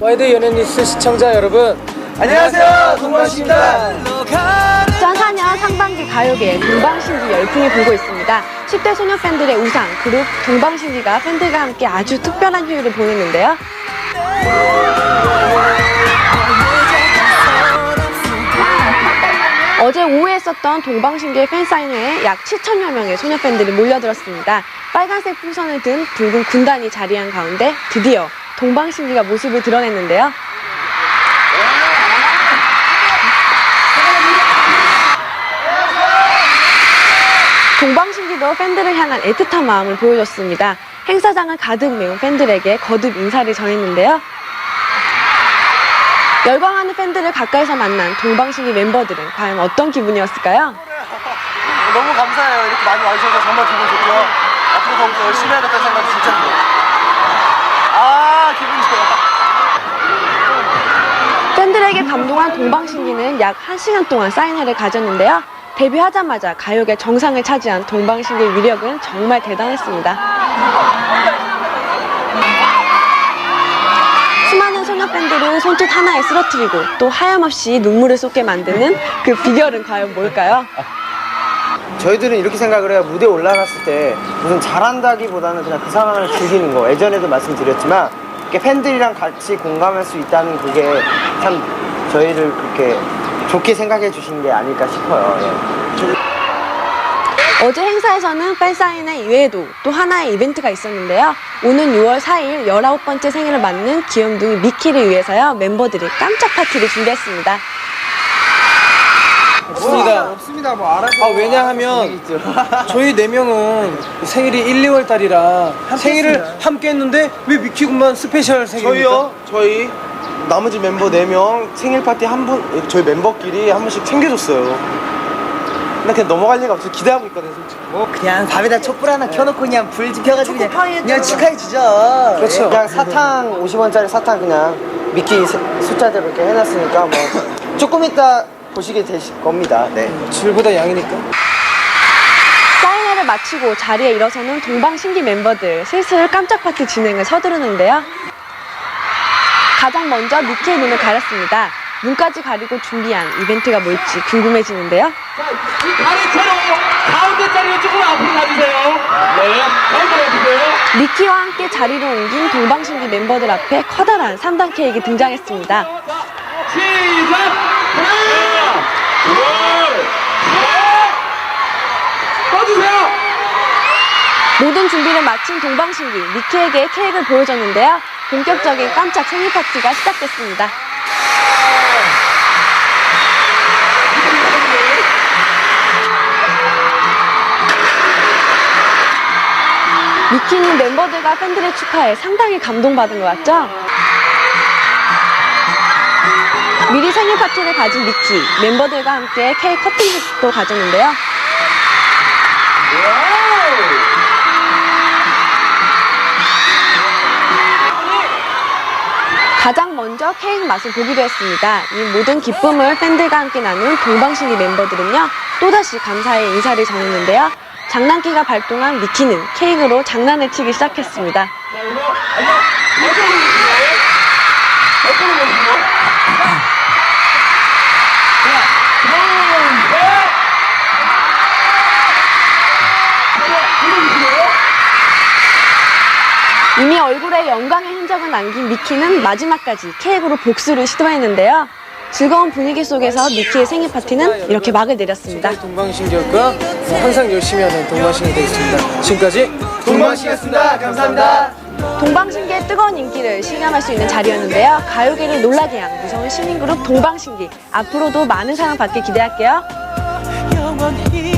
와이드 연예뉴스 시청자 여러분 안녕하세요 동방신입니다 2004년 상반기 가요계에 동방신기 열풍이 불고 있습니다. 10대 소녀 팬들의 우상 그룹 동방신기가 팬들과 함께 아주 특별한 휴일을 보냈는데요. 어제 오후에 있었던 동방신기의 팬사인회에 약 7천여 명의 소녀 팬들이 몰려들었습니다. 빨간색 풍선을 든 붉은 군단이 자리한 가운데 드디어 동방신기가 모습을 드러냈는데요. 동방신기도 팬들을 향한 애틋한 마음을 보여줬습니다. 행사장을 가득 메운 팬들에게 거듭 인사를 전했는데요. 열광하는 팬들을 가까이서 만난 동방신기 멤버들은 과연 어떤 기분이었을까요? 너무 감사해요. 이렇게 많이 와주셔서 정말 기분 좋고요. 앞으로 더욱더 열심히 해야겠다는 생각이 진짜 들어요. 아, 기분 좋아. 팬들에게 감동한 동방신기는 약 1시간 동안 사인회를 가졌는데요. 데뷔하자마자 가요계 정상을 차지한 동방신기의 위력은 정말 대단했습니다. 수많은 소녀 팬들을 손짓 하나에 쓰러뜨리고 또 하염없이 눈물을 쏟게 만드는 그 비결은 과연 뭘까요? 저희들은 이렇게 생각을 해요. 무대에 올라갔을 때 무슨 잘한다기보다는 그냥 그 상황을 즐기는 거. 예전에도 말씀드렸지만 팬들이랑 같이 공감할 수 있다는 그게 참 저희를 그렇게 좋게 생각해 주신 게 아닐까 싶어요. 예. 어제 행사에서는 팬사인회 이외에도 또 하나의 이벤트가 있었는데요. 오는 6월 4일 19번째 생일을 맞는 귀염둥이 미키를 위해서요. 멤버들이 깜짝 파티를 준비했습니다. 없습니다 없습니다. 뭐 알아서. 아 왜냐하면 저희 네 명은 생일이 1, 2월 달이라 생일을 함께 했는데 왜 미키군만 스페셜 생일입니까? 저희요. 저희 나머지 멤버 4명 생일 파티 한 분, 저희 멤버끼리 한 번씩 챙겨줬어요. 나 그냥 넘어갈 리가 없어. 기대하고 있거든, 솔직히. 뭐 그냥 밥에다 촛불 하나 켜놓고 그냥 불 지펴가지고 그냥, 그냥 축하해주죠 그렇죠. 그냥 사탕 50원짜리 사탕 그냥 미끼 수- 숫자대로 이렇게 해놨으니까 뭐 조금 이따 보시게 되실 겁니다. 네. 질보다 양이니까 사인회를 마치고 자리에 일어서는 동방신기 멤버들 슬슬 깜짝 파티 진행을 서두르는데요. 가장 먼저 미키의 눈을 가렸습니다. 눈까지 가리고 준비한 이벤트가 뭘지 궁금해지는데요. 아래처럼 가운데 자리로 조금 앞으로 가주세요. 네, 가운데 와주세요. 미키와 함께 자리를 옮긴 동방신기 멤버들 앞에 커다란 3단 케이크 등장했습니다. 시작! 하나, 둘, 셋! 꺼주세요! 모든 준비를 마친 동방신기 미키에게 케이크를 보여줬는데요. 본격적인 깜짝 생일 파티가 시작됐습니다. 미키는 멤버들과 팬들의 축하에 상당히 감동받은 것 같죠? 미리 생일 파티를 가진 미키, 멤버들과 함께 케이크 커팅도 가졌는데요. 가장 먼저 케이크 맛을 보기로 했습니다. 이 모든 기쁨을 팬들과 함께 나눈 동방신기 멤버들은요, 또다시 감사의 인사를 전했는데요. 장난기가 발동한 미키는 케이크로 장난을 치기 시작했습니다. 이미 얼굴에 영광의 흔적을 남긴 미키는 마지막까지 케이크로 복수를 시도했는데요. 즐거운 분위기 속에서 미키의 생일 파티는 이렇게 막을 내렸습니다. 동방신기였고요 항상 열심히 하는 동방신기 되겠습니다 지금까지 동방신이었습니다. 감사합니다. 동방신기의 뜨거운 인기를 실감할 수 있는 자리였는데요. 가요계를 놀라게 한 무서운 신인 그룹 동방신기. 앞으로도 많은 사랑 받길 기대할게요. 영원히